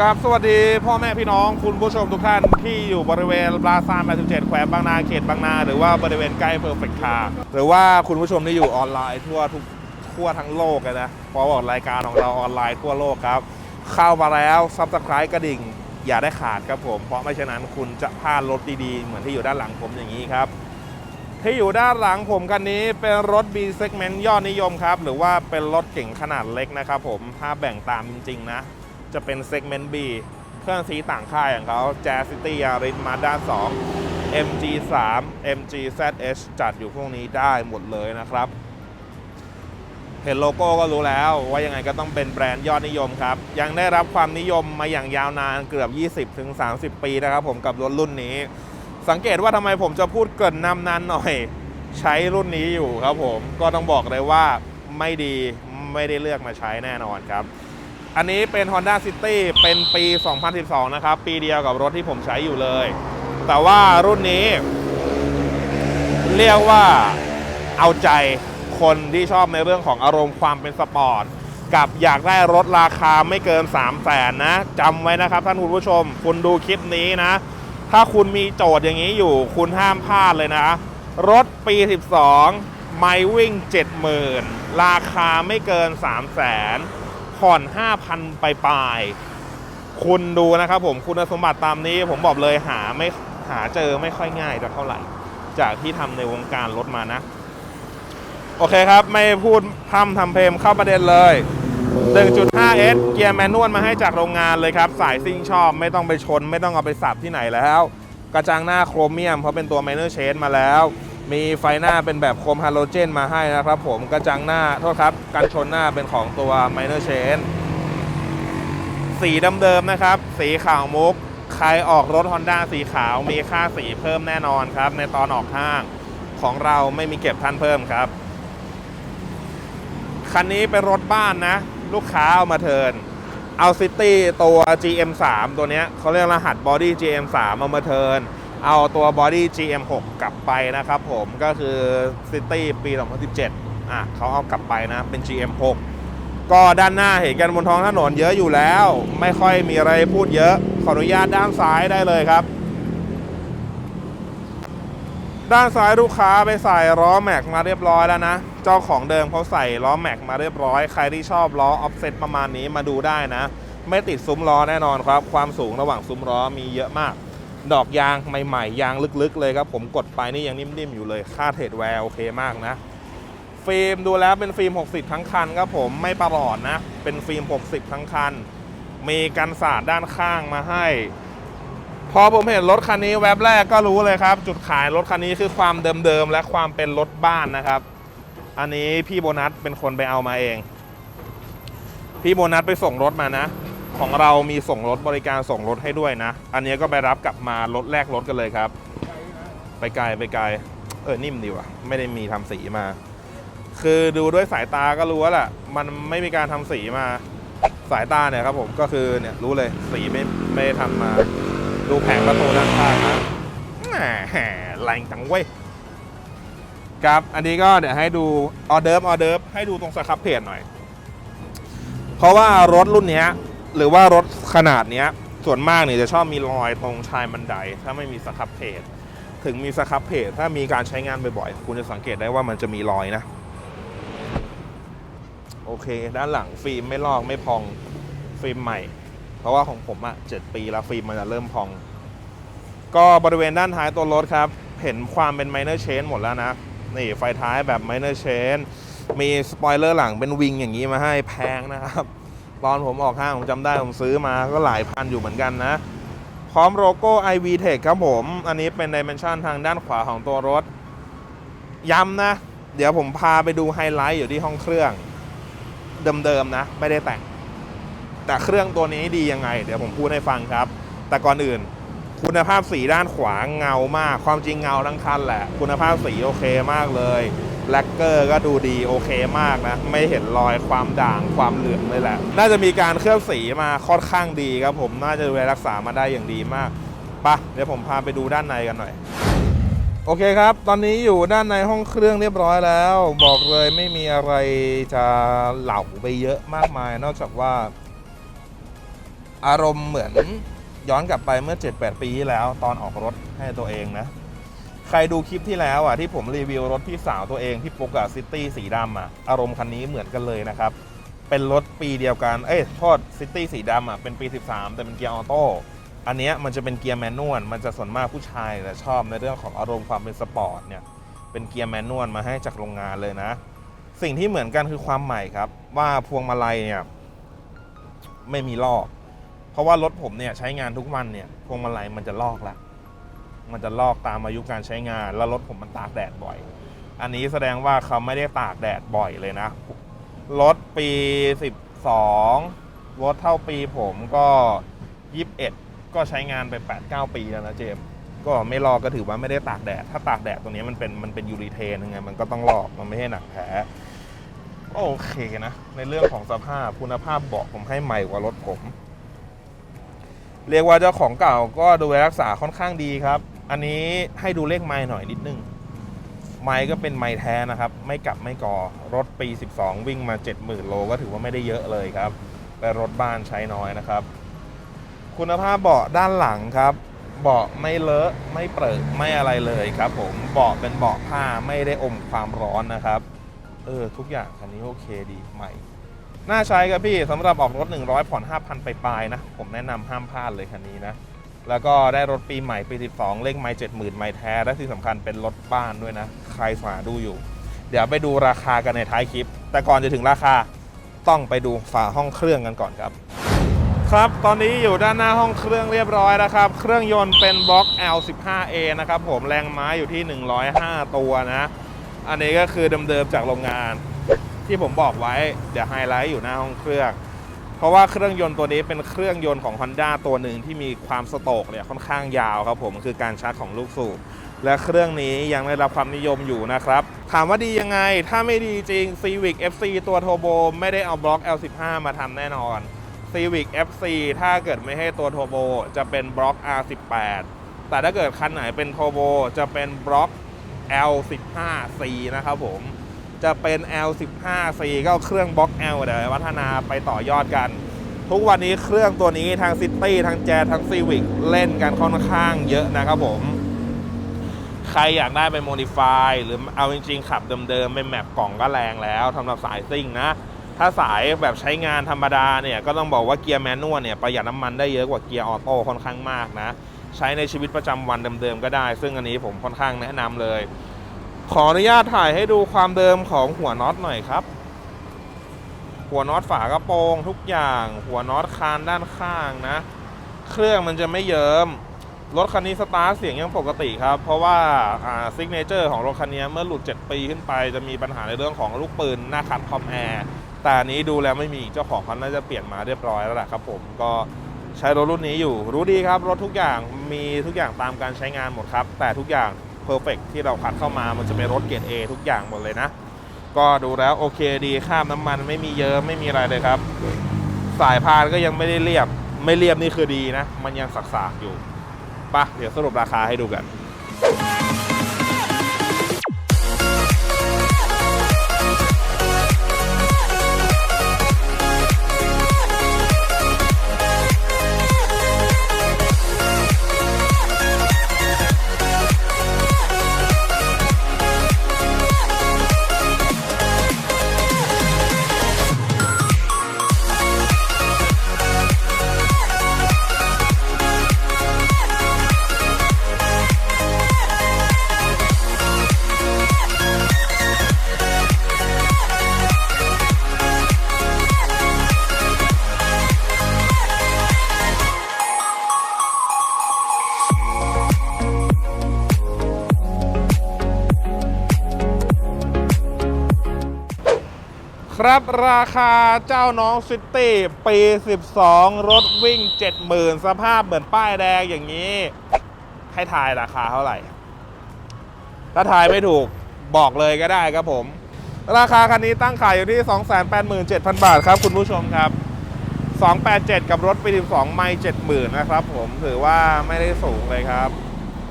ครับสวัสดีพ่อแม่พี่น้องคุณผู้ชมทุกท่านที่อยู่บริเวณปราซาน87แขวงบางนาเขตบางนา หรือว่าบริเวณใกล้เพอร์เฟคคาหรือว่าคุณผู้ชมที่อยู่ออนไลน์ทั่วทุกทั่วทั้งโลกเลยนะเพราะว่ารายการของเราออนไลน์ทั่วโลกครับ เข้ามาแล้วซับสไคร b e กระดิ่ง อย่าได้ขาดครับผม เพราะไม่เช่นนั้นคุณจะพลาดรถดีๆ เหมือนที่อยู่ด้านหลังผมอย่างนี้ครับ ที่อยู่ด้านหลังผมคันนี้เป็นรถ B segment ยอดนิยมครับ หรือว่าเป็นรถเก่งขนาดเล็กนะครับผมถ้าแบ่งตามจริงๆนะ จะเป็น segment B เครื่องสีต่างค่ายของเขา Jazz City Yaris Mazda 2 MG 3 MG ZH จัดอยู่พวกนี้ได้หมดเลยนะครับ เห็นโลโก้ก็รู้แล้วว่ายังไงก็ต้องเป็นแบรนด์ยอดนิยมครับ ยังได้รับความนิยมมาอย่างยาวนานเกือบ 20-30 ปีนะครับผมกับรถรุ่นนี้ สังเกตว่าทำไมผมจะพูดเกินนำนั้นหน่อย ใช้รุ่นนี้อยู่ครับผมก็ต้องบอกเลยว่าไม่ดีไม่ได้เลือกมาใช้แน่นอนครับ อันนี้เป็น Honda City เป็นปี 2012 นะครับ ปีเดียวกับรถที่ผมใช้อยู่เลย แต่ว่ารุ่นนี้ เรียกว่าเอาใจคนที่ชอบในเรื่องของอารมณ์ความเป็นสปอร์ต กับอยากได้รถราคาไม่เกิน 3 0 0แสนนะจำไว้นะครับท่านคุณผู้ชม คุณดูคลิปนี้นะ ถ้าคุณมีโจทย์อย่างนี้อยู่ คุณห้ามพลาดเลยนะ รถปี 12 ไม่วิ่ง 70,000 ราคาไม่เกิน 3 0 0แสน ผ่อน 5,000 ไปปลาย คุณดูนะครับผมคุณสมบัติตามนี้ผมบอกเลยหาไม่หาเจอไม่ค่อยง่ายจะเท่าไหร่ จากที่ทำในวงการรถมานะ โอเคครับ ไม่พูดพร่ำทำเพลงเข้าประเด็นเลย 1.5S เกียร์แมนนวลมาให้จากโรงงานเลยครับ สายซิ่งชอบไม่ต้องไปชน ไม่ต้องเอาไปสับที่ไหนแล้ว กระจังหน้าโครเมียมเพราะเป็นตัว Minor Change มาแล้ว มีไฟหน้าเป็นแบบโครมฮาโลเจนมาให้นะครับผมกระจังหน้าโทษครับกันชนหน้าเป็นของตัว Minor Chain สีเดิมๆนะครับ สีขาวมุก ใครออกรถ Honda สีขาวมีค่าสีเพิ่มแน่นอนครับ ในตอนออกห้างของเราไม่มีเก็บท่านเพิ่มครับ คันนี้เป็นรถบ้านนะ ลูกค้าเอามาเทินเอาซิตี้ตัว GM3 ตัวเนี้ยเขาเรียกรหัสบอดี้ GM3 เอามาเทิน เอาตัวบอดี้ GM6 กลับไปนะครับผมก็คือซิตี้ปี 2017อะเขาเอากลับไปนะเป็น GM6 ก็ด้านหน้าเห็นกันบนท้องถนนเยอะอยู่แล้ว ไม่ค่อยมีอะไรพูดเยอะ ขออนุญาตด้านซ้ายได้เลยครับ ด้านซ้ายลูกค้าไปใส่ล้อแม็กมาเรียบร้อยแล้วนะ เจ้าของเดิมเขาใส่ล้อแม็กมาเรียบร้อย ใครที่ชอบล้อออฟเซ็ตประมาณนี้มาดูได้นะ ไม่ติดซุ้มล้อแน่นอนครับ ความสูงระหว่างซุ้มล้อมีเยอะมาก ดอกยางใหม่ๆ ยางลึกๆเลยครับ ผมกดไปนี่ยังนิ่มๆอยู่เลย ค่าเทรดแวร์โอเคมากนะ ฟิล์มดูแล้วเป็นฟิล์ม 60 ทั้งคันครับผมไม่ประหลอดนะ เป็นฟิล์ม 60 ทั้งคัน มีกันสาดด้านข้างมาให้ พอผมเห็นรถคันนี้แวบแรกก็รู้เลยครับ จุดขายรถคันนี้คือความเดิมๆและความเป็นรถบ้านนะครับ อันนี้พี่โบนัสเป็นคนไปเอามาเอง พี่โบนัสไปส่งรถมานะ ของเรามีส่งรถบริการส่งรถให้ด้วยนะ อันนี้ก็ไปรับกลับมารถแรกรถกันเลยครับ ไปไกลไปไกลเออนิ่มดีว่ะ ไม่ได้มีทำสีมา คือดูด้วยสายตาก็รู้แล้วแหละมันไม่มีการทำสีมาสายตาเนี่ยครับผมก็คือเนี่ยรู้เลยสีไม่ไม่ได้ทำมา ดูแผงประตูด้านข้างนะแหมแรงจังเว้ยครับ อันนี้ก็เดี๋ยวให้ดูออเดิร์ฟออเดิร์ฟให้ดูตรงสครับเพจหน่อย เพราะว่ารถรุ่นเนี้ย หรือว่ารถขนาดนี้ส่วนมากเนี่ยจะชอบมีรอยตรงชายบันได ถ้าไม่มีสครับเพจถึงมีสครับเพจถ้ามีการใช้งานบ่อยๆ คุณจะสังเกตได้ว่ามันจะมีรอยนะ โอเค ด้านหลังฟิล์มไม่ลอกไม่พองฟิล์มใหม่ เพราะว่าของผมอะ่ะ7ปีแล้วฟิล์มมันจะเริ่มพอง ก็บริเวณด้านท้ายตัวรถครับ เห็นความเป็น minor change หมดแล้วนะ นี่ไฟท้ายแบบ minor change มีสปอยเลอร์หลังเป็นวิงอย่างนี้มาให้แพงนะครับ ตอนผมออกห้างผมจำได้ผมซื้อมาก็หลายพันอยู่เหมือนกันนะ พร้อมโลโก้ iV Tech ครับผม อันนี้เป็น dimension ทางด้านขวาของตัวรถ ย้ำนะ เดี๋ยวผมพาไปดูไฮไลท์อยู่ที่ห้องเครื่อง เดิมๆนะ ไม่ได้แต่ง แต่เครื่องตัวนี้ดียังไง เดี๋ยวผมพูดให้ฟังครับ แต่ก่อนอื่น คุณภาพสีด้านขวาเงามาก ความจริงเงาทั้งคันแหละ คุณภาพสีโอเคมากเลย แลกเกอร์ก็ดูดีโอเคมากนะ ไม่เห็นรอยความด่างความเหลืองเลยแหละ น่าจะมีการเคลือบสีมาค่อนข้างดีครับผมน่าจะดูแลรักษามาได้อย่างดีมากปะเดี๋ยวผมพาไปดูด้านในกันหน่อย โอเคครับ ตอนนี้อยู่ด้านในห้องเครื่องเรียบร้อยแล้ว บอกเลยไม่มีอะไรจะเหล่าไปเยอะมากมาย นอกจากว่า อารมณ์เหมือนย้อนกลับไปเมื่อ 7-8 ปีที่แล้ว ตอนออกรถให้ตัวเองนะ ใครดูคลิปที่แล้วอะที่ผมรีวิวรถพี่สาวตัวเองที่ปุกอะซิตี้สีดำอะอารมณ์คันนี้เหมือนกันเลยนะครับ เป็นรถปีเดียวกัน เอ้ยโทษซิตี้สีดำอะเป็นปี 13 แต่เป็นเกียร์ออโต้อันเนี้ยมันจะเป็นเกียร์แมนนวลมันจะส่วนมากผู้ชายแต่ชอบในเรื่องของอารมณ์ความเป็นสปอร์ตเนี่ยเป็นเกียร์แมนนวลมาให้จากโรงงานเลยนะ สิ่งที่เหมือนกันคือความใหม่ครับ ว่าพวงมาลัยเนี่ยไม่มีลอก เพราะว่ารถผมเนี่ยใช้งานทุกวันเนี่ยพวงมาลัยมันจะลอกละ มันจะลอกตามอายุการใช้งาน แล้วรถผมมันตากแดดบ่อย อันนี้แสดงว่าเขาไม่ได้ตากแดดบ่อยเลยนะ รถปี 12 รถเท่าปีผมก็ 21 ก็ใช้งานไป 8-9 ปีแล้วนะเจมส์ก็ไม่ลอกก็ถือว่าไม่ได้ตากแดด ถ้าตากแดดตรงนี้มันเป็นมันเป็นยูริเทนยังไงมันก็ต้องลอกมันไม่ใช่หนักแท้โอเคนะ ในเรื่องของสภาพคุณภาพเบาะผมให้ใหม่กว่ารถผม เรียกว่าเจ้าของเก่าก็ดูแลรักษาค่อนข้างดีครับ อันนี้ให้ดูเลขไม้หน่อยนิดนึง ไม้ก็เป็นไม้แท้นะครับ ไม่กลับไม่ก่อ รถปี 12 วิ่งมา 70,000 โลก็ถือว่าไม่ได้เยอะเลยครับ แต่รถบ้านใช้น้อยนะครับ คุณภาพเบาะด้านหลังครับ เบาะไม่เลอะไม่เปิดไม่อะไรเลยครับ ผมเบาะเป็นเบาะผ้าไม่ได้อมความร้อนนะครับ เออทุกอย่างคันนี้โอเคดีใหม่น่าใช้ครับพี่สำหรับออกรถ 100 ผ่อน 5,000 ไปปลายนะ ผมแนะนำห้ามพลาดเลยคันนี้นะ แล้วก็ได้รถปีใหม่ปี 12 เลขไม้70,000 ไม้แท้ และที่สำคัญเป็นรถบ้านด้วยนะ ใครสาดูอยู่ เดี๋ยวไปดูราคากันในท้ายคลิป แต่ก่อนจะถึงราคาต้องไปดูฝาห้องเครื่องกันก่อนครับ ครับตอนนี้อยู่ด้านหน้าห้องเครื่องเรียบร้อยแล้วครับ เครื่องยนต์เป็นบล็อก L15A นะครับผมแรงม้าอยู่ที่ 105 ตัวนะ อันนี้ก็คือเดิมๆจากโรงงาน ที่ผมบอกไว้เดี๋ยวไฮไลท์อยู่หน้าห้องเครื่อง เพราะว่าเครื่องยนต์ตัวนี้เป็นเครื่องยนต์ของ Honda ตัวหนึ่งที่มีความสโตกเนี่ยค่อนข้างยาวครับผมคือการชาร์จของลูกสูบและเครื่องนี้ยังได้รับความนิยมอยู่นะครับ ถามว่าดียังไง ถ้าไม่ดีจริง Civic FC ตัวโทโบไม่ได้เอาบล็อก L15 มาทำแน่นอน Civic FC ถ้าเกิดไม่ให้ตัวโทโบจะเป็นบล็อก R18 แต่ถ้าเกิดคันไหนเป็นโทโบจะเป็นบล็อก L15C นะครับผม จะเป็น L15C ก็เครื่องบล็อก L เดี๋ยวพัฒนาไปต่อยอดกัน ทุกวันนี้เครื่องตัวนี้ทางซิตี้ทางแจทั้งซีวิกเล่นกันค่อนข้างเยอะนะครับผม ใครอยากได้ไปโมดิฟายหรือเอาจริงๆ ขับเดิมๆเป็นแมปกล่องก็แรงแล้วสำหรับสายซิ่งนะ ถ้าสายแบบใช้งานธรรมดาเนี่ย ก็ต้องบอกว่าเกียร์แมนนวลเนี่ยประหยัดน้ำมันได้เยอะกว่าเกียร์ออโต้ค่อนข้างมากนะ ใช้ในชีวิตประจำวันเดิมๆก็ได้ ซึ่งอันนี้ผมค่อนข้างแนะนำเลย ขออนุญาตถ่ายให้ดูความเดิมของหัวน็อตหน่อยครับ หัวน็อตฝากระโปรงทุกอย่าง หัวน็อตคานด้านข้างนะ เครื่องมันจะไม่เยิม้มรถคันนี้สตาร์ทเสียงยังปกติครับ เพราะว่าซิกเนเจอร์ของรถคันนี้เมื่อหลุด 7 ปีขึ้นไป จะมีปัญหาในเรื่องของลูกปืนหน้าขัดคอมแอร์แต่นี้ดูแล้วไม่มีเจ้าของเขาน่าจะเปลี่ยนมาเรียบร้อยแล้วแหละครับผมก็ใช้รถรุ่นนี้อยู่ รู้ดีครับ รถทุกอย่างมีทุกอย่างตามการใช้งานหมดครับ แต่ทุกอย่าง เพอร์เฟกที่เราขัดเข้ามามันจะเป็นรถเกรด A ทุกอย่างหมดเลยนะ ก็ดูแล้วโอเคดีข้ามน้ำมันไม่มีเยอะไม่มีอะไรเลยครับ สายพานก็ยังไม่ได้เรียบ ไม่เรียบนี่คือดีนะ มันยังสักๆอยู่ปะเดี๋ยวสรุปราคาให้ดูกัน ครับราคาเจ้าน้องซิตี้ปี 12 รถวิ่ง 70,000 สภาพเหมือนป้ายแดงอย่างนี้ ให้ทายราคาเท่าไหร่ ถ้าทายไม่ถูกบอกเลยก็ได้ครับผม ราคาคันนี้ตั้งขายอยู่ที่ 287,000 บาทครับคุณผู้ชมครับ 287 กับรถปี 12 ไม่ 70,000 นะครับผมถือว่าไม่ได้สูงเลยครับ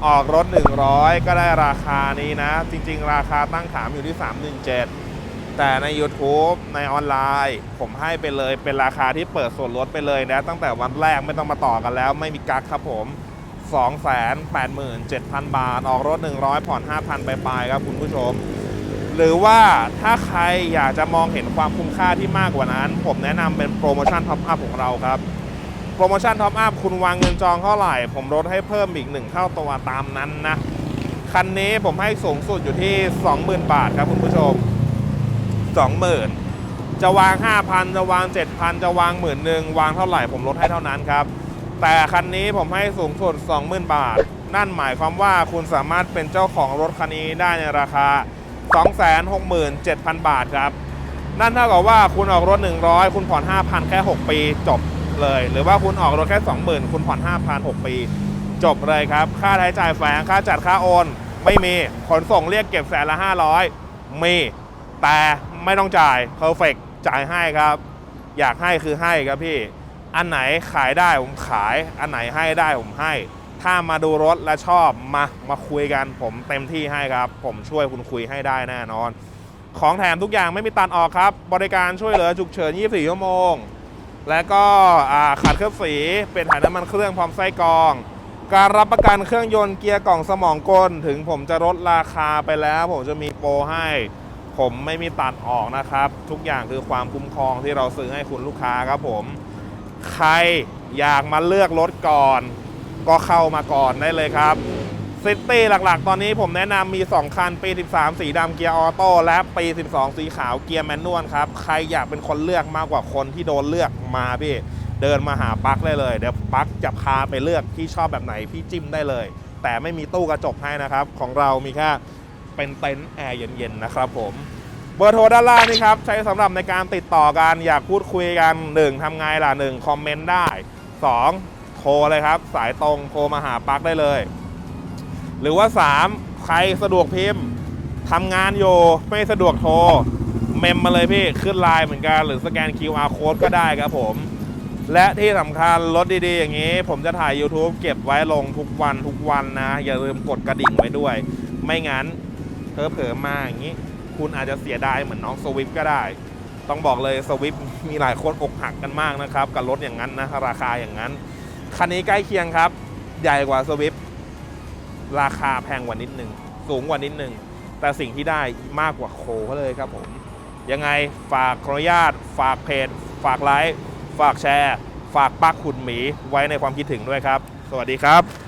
ออกรถ 100 ก็ได้ราคานี้นะ จริง ๆ ราคาตั้งขามอยู่ที่ 317 แต่ใน YouTube ในออนไลน์ ผมให้ไปเลยเป็นราคาที่เปิดส่วนลดไปเลยนะ ตั้งแต่วันแรกไม่ต้องมาต่อกันแล้ว ไม่มีกักครับผม 287,000 บาท ออกรถ 100 ผ่อน 5,000 ไปปลายๆครับคุณผู้ชม หรือว่าถ้าใครอยากจะมองเห็นความคุ้มค่าที่มากกว่านั้น ผมแนะนำเป็นโปรโมชั่นท็อปอัพของเราครับ โปรโมชั่นท็อปอัพคุณวางเงินจองเท่าไหร่ ผมลดให้เพิ่มอีกหนึ่งเท่าตัวตามนั้นนะ คันนี้ผมให้สูงสุดอยู่ที่ 20,000 บาทครับคุณผู้ชม 20,000 จะวาง 5,000 จะวาง 7,000 จะวางหมื่นหนึ่งวางเท่าไหร่ผมลดให้เท่านั้นครับ แต่คันนี้ผมให้สูงสุด 20,000 บาท นั่นหมายความว่าคุณสามารถเป็นเจ้าของรถคันนี้ได้ในราคา 267,000 บาทครับ นั่นเท่ากับว่าคุณออกรถ 100 คุณผ่อน 5,000 แค่ 6 ปีจบเลย หรือว่าคุณออกรถแค่ 20,000 คุณผ่อน 5,000 6 ปี จบเลยครับ ค่าใช้จ่ายแฝงค่าจัดค่าโอน ไม่มี ขนส่งเรียกเก็บแสนละ 500 มี แต่ ไม่ต้องจ่าย Perfect จ่ายให้ครับ อยากให้คือให้ครับพี่ อันไหนขายได้ผมขาย อันไหนให้ได้ผมให้ ถ้ามาดูรถและชอบมามาคุยกันผมเต็มที่ให้ครับ ผมช่วยคุณคุยให้ได้แน่นอน ของแถมทุกอย่างไม่มีตัดออกครับ บริการช่วยเหลือฉุกเฉิน 24 ชั่วโมง และก็อ่าขัดเคลือบสีเป็นถ่ายน้ำมันเครื่องพร้อมไส้กรองการรับประกันเครื่องยนต์เกียร์กล่องสมองกล ถึงผมจะลดราคาไปแล้ว ผมจะมีโปรให้ ผมไม่มีตัดออกนะครับ ทุกอย่างคือความคุ้มครองที่เราซื้อให้คุณลูกค้าครับผม ใครอยากมาเลือกรถก่อน ก็เข้ามาก่อนได้เลยครับซิตี้หลักๆ ตอนนี้ผมแนะนำมี 2 คัน ปี 13 สีดำเกียร์ออโต้และปี 12 สีขาวเกียร์แมนนวลครับ ใครอยากเป็นคนเลือกมากกว่าคนที่โดนเลือกมาพี่ เดินมาหาปักได้เลย เดี๋ยวปักจะพาไปเลือกที่ชอบแบบไหนพี่จิ้มได้เลย แต่ไม่มีตู้กระจกให้นะครับ ของเรามีแค่ เป็นเต็นท์แอร์เย็นๆนะครับผมเบอร์โทรด้านล่างนี่ครับ ใช้สำหรับในการติดต่อกันอยากพูดคุยกัน 1ทำไงล่ะ 1 คอมเมนต์ได้ 2 โทรเลยครับ สายตรงโทรมาหาปักได้เลย หรือว่า 3 ใครสะดวกพิมพ์ทำงานอยู่ไม่สะดวกโทร เมมมาเลยพี่ ขึ้นไลน์เหมือนกัน หรือสแกน QR code ก็ได้ครับผม และที่สำคัญรถดีๆ อย่างนี้ ผมจะถ่าย YouTube เก็บไว้ลงทุกวันทุกวันนะ อย่าลืมกดกระดิ่งไว้ด้วย ไม่งั้น เผลอมาอย่างนี้ คุณอาจจะเสียดายเหมือนน้องสวิฟก็ได้ ต้องบอกเลยสวิฟมีหลายคนอกหักกันมากนะครับ กับรถอย่างนั้นนะราคาอย่างนั้น คันนี้ใกล้เคียงครับ ใหญ่กว่าสวิฟราคาแพงกว่านิดนึง สูงกว่านิดนึง แต่สิ่งที่ได้มากกว่าโคเขาเลยครับผม ยังไงฝากขออนุญาต ฝากเพจ ฝากไลค์ ฝากแชร์ ฝากปักขุนหมีไว้ในความคิดถึงด้วยครับ สวัสดีครับ